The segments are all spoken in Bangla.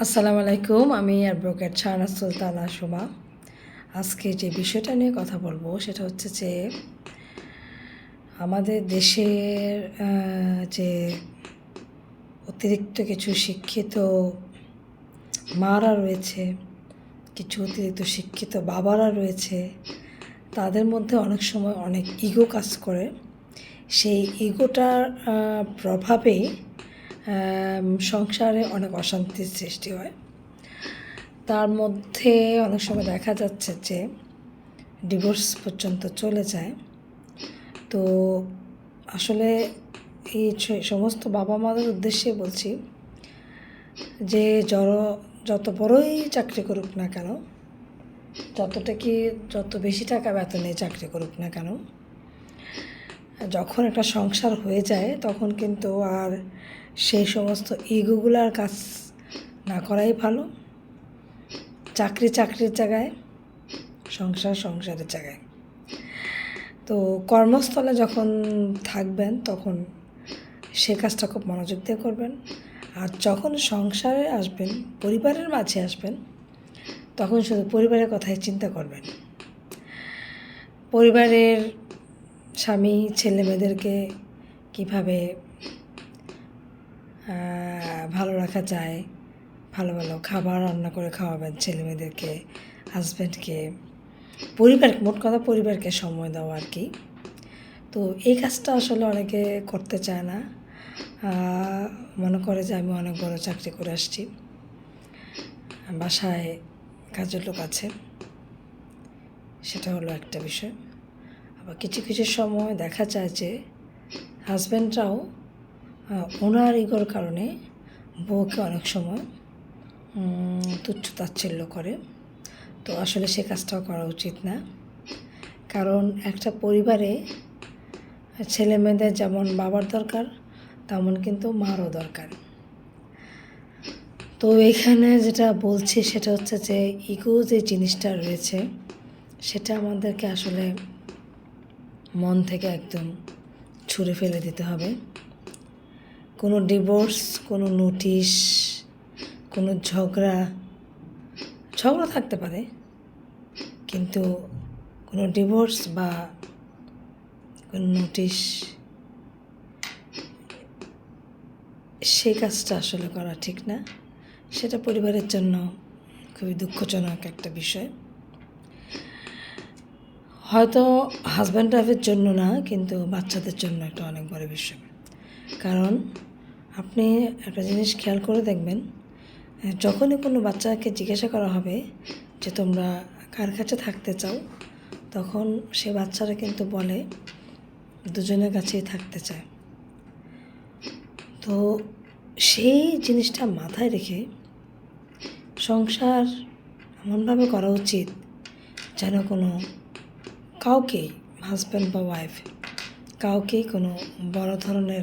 আসসালামু আলাইকুম, আমি অ্যাডভোকেট শাহনাজ সুলতানা সুমা। আজকে যে বিষয়টা নিয়ে কথা বলব সেটা হচ্ছে যে, আমাদের দেশের যে অতিরিক্ত কিছু শিক্ষিত মারা রয়েছে, কিছু অতিরিক্ত শিক্ষিত বাবারা রয়েছে, তাদের মধ্যে অনেক সময় অনেক ইগো কাজ করে। সেই ইগোটার প্রভাবেই সংসারে অনেক অশান্তির সৃষ্টি হয়। তার মধ্যে অনেক সময় দেখা যাচ্ছে যে ডিভোর্স পর্যন্ত চলে যায়। তো আসলে এই সমস্ত বাবা মাদের উদ্দেশ্যে বলছি যে জড়, যত বড়ই চাকরি করুক না কেন, যতটা কি, যত বেশি টাকা বেতনে চাকরি করুক না কেন যখন একটা সংসার হয়ে যায়, তখন কিন্তু আর সেই সমস্ত ইগোগুলার কাজ না করাই ভালো। চাকরি চাকরির জায়গায়, সংসার সংসারের জায়গায়। তো কর্মস্থলে যখন থাকবেন, তখন সে কাজটা খুব মনোযোগ দিয়ে করবেন। আর যখন সংসারে আসবেন, পরিবারের মাঝে আসবেন, তখন শুধু পরিবারের কথাই চিন্তা করবেন। পরিবারের স্বামী ছেলে মেয়েদেরকে কীভাবে ভালো রাখা যায়, ভালো ভালো খাবার রান্না করে খাওয়াবেন ছেলে মেয়েদেরকে হাজব্যান্ডকে পরিবার মোট কথা পরিবারকে সময় দেওয়া আর কি। তো এই কাজটা আসলে অনেকে করতে চায় না। মনে করে যে আমি অনেক বড় চাকরি করে আসছি। বাসায় কাজের লোক আছে। সেটা হলো একটা বিষয়। আবার কিছু কিছু সময় দেখা যায় যে হাজব্যান্ডরাও ওনার ইগোর কারণে বউকে অনেক সময় তুচ্ছ তাচ্ছিল্য করে। তো আসলে সে কাজটাও করা উচিত না। কারণ একটা পরিবারে ছেলে মেয়েদের যেমন বাবার দরকার, তেমন কিন্তু মারও দরকার। তো এখানে যেটা বলছি সেটা হচ্ছে যে ইগো যে জিনিসটা রয়েছে, সেটা আমাদেরকে আসলে মন থেকে একদম ছুঁড়ে ফেলে দিতে হবে। কোনো ডিভোর্স, কোনো নোটিশ, কোনো ঝগড়া ঝগড়া থাকতে পারে, কিন্তু কোনো ডিভোর্স বা কোনো নোটিশ, সেই কাজটা আসলে করা ঠিক না। সেটা পরিবারের জন্য খুবই দুঃখজনক একটা বিষয়। হয়তো হাজব্যান্ড ওয়াইফের জন্য না, কিন্তু বাচ্চাদের জন্য একটা অনেক বড় বিষয়। কারণ আপনি একটা জিনিস খেয়াল করে দেখবেন, যখনই কোনো বাচ্চাকে জিজ্ঞাসা করা হবে যে তোমরা কার কাছে থাকতে চাও, তখন সে বাচ্চারা কিন্তু বলে, দুজনের কাছেই থাকতে চায়। তো সেই জিনিসটা মাথায় রেখে সংসার এমনভাবে করা উচিত যেন কোনো কাউকেই হাজব্যান্ড বা ওয়াইফ কাউকেই কোনো বড় ধরনের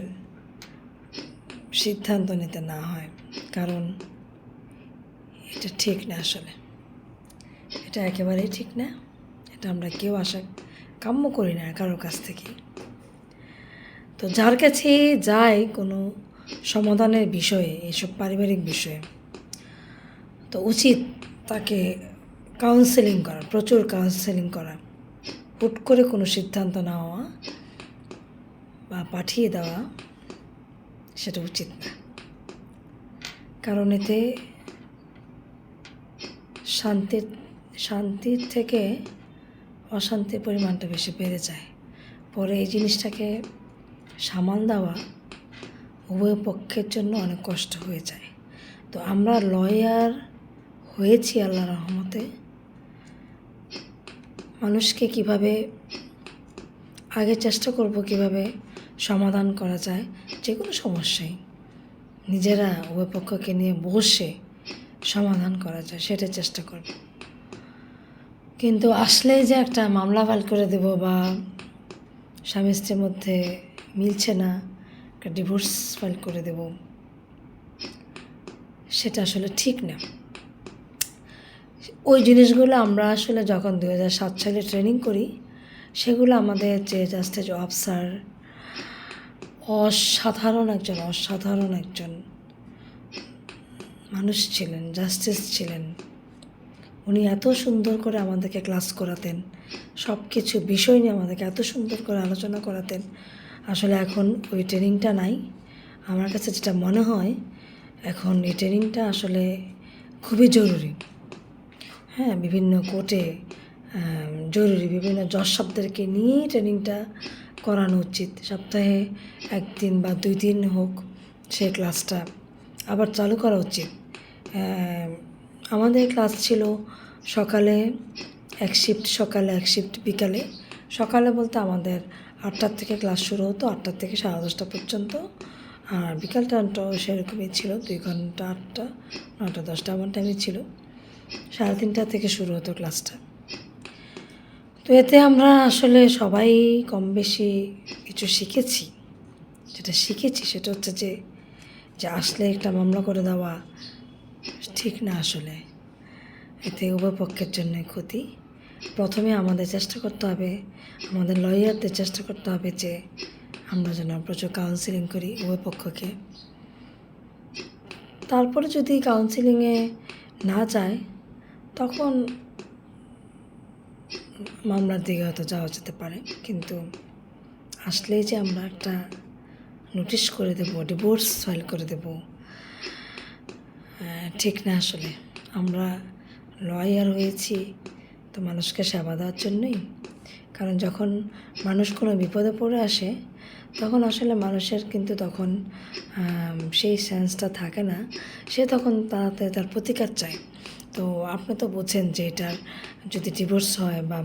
সিদ্ধান্ত নিতে না হয়। কারণ এটা ঠিক না আসলে। এটা একেবারেই ঠিক না। এটা আমরা কেউ আশা, কাম্য করি না কারোর কাছ থেকে। তো যার কাছে যায় কোনো সমাধানের বিষয়ে, এসব পারিবারিক বিষয়ে, তো উচিত তাকে কাউন্সেলিং করা, প্রচুর কাউন্সেলিং করা। হুট করে কোনো সিদ্ধান্ত নেওয়া বা পাঠিয়ে দেওয়া, সেটা উচিত না। কারণ এতে শান্তির শান্তির থেকে অশান্তির পরিমাণটা বেশি বেড়ে যায়। পরে এই জিনিসটাকে সামাল দেওয়া উভয় পক্ষের জন্য অনেক কষ্ট হয়ে যায়। তো আমরা লয়ার হয়েছি আল্লাহ রহমতে। মানুষকে কীভাবে আগে চেষ্টা করব কীভাবে সমাধান করা যায়, যে কোনো সমস্যাই। নিজেরা উভয় পক্ষকে নিয়ে বসে সমাধান করা যায়, সেটা চেষ্টা করব। কিন্তু আসলেই যে একটা মামলা ফাইল করে দেব বা স্বামী স্ত্রীর মধ্যে মিলছে না, একটা ডিভোর্স ফাইল করে দেব, সেটা আসলে ঠিক না। ওই জিনিসগুলো আমরা আসলে যখন দু হাজার সাত সালে ট্রেনিং করি, সেগুলো আমাদের যে জাস্টেজ অফিসার অসাধারণ একজন অসাধারণ একজন মানুষ ছিলেন জাস্টিস ছিলেন। উনি এত সুন্দর করে আমাদেরকে ক্লাস করাতেন সব কিছু বিষয় নিয়ে আমাদেরকে এত সুন্দর করে আলোচনা করাতেন। আসলে এখন ওই ট্রেনিংটা নাই। আমার কাছে যেটা মনে হয়, এখন এই ট্রেনিংটা আসলে খুবই জরুরি। হ্যাঁ বিভিন্ন কোর্টে জরুরি বিভিন্ন জজ শব্দদেরকে নিয়েই ট্রেনিংটা করানো উচিত। সপ্তাহে একদিন বা দুই দিন হোক সে ক্লাসটা আবার চালু করা উচিত। আমাদের ক্লাস ছিল সকালে এক শিফট সকালে এক শিফট বিকালে। সকালে বলতে আমাদের আটটার থেকে ক্লাস শুরু হতো, আটটার থেকে সাড়ে দশটা পর্যন্ত। আর বিকাল টাইমটাও সেরকমই ছিল, দুই ঘণ্টা আটটা নটা দশটা আমার টাইমে ছিল। সাড়ে তিনটা থেকে শুরু হতো ক্লাসটা। তো এতে আমরা আসলে সবাই কম বেশি কিছু শিখেছি। যেটা শিখেছি সেটা হচ্ছে যে যে আসলে একটা মামলা করে দেওয়া ঠিক না আসলে। এতে উভয় পক্ষের জন্য ক্ষতি। প্রথমে আমাদের চেষ্টা করতে হবে, আমাদের লয়ারদের চেষ্টা করতে হবে যে, আমরা যেন প্রচুর কাউন্সিলিং করি উভয় পক্ষকে। তারপরে যদি কাউন্সিলিংয়ে না যায় তখন মামলার দিকে হয়তো যাওয়া যেতে পারে, কিন্তু আসলেই যে আমরা একটা নোটিশ করে দেব ডিভোর্স ফাইল করে দেব ঠিক না আসলে। আমরা লয়ার হয়েছি, তো মানুষকে সেবা দেওয়ার জন্যই। কারণ যখন মানুষ কোনো বিপদে পড়ে আসে, তখন আসলে মানুষের কিন্তু তখন সেই সেন্সটা থাকে না। সে তখন তাড়াতাড়ি তার প্রতিকার চায়। তো আপনি তো বোঝেন যে এটার যদি ডিভোর্স হয় বা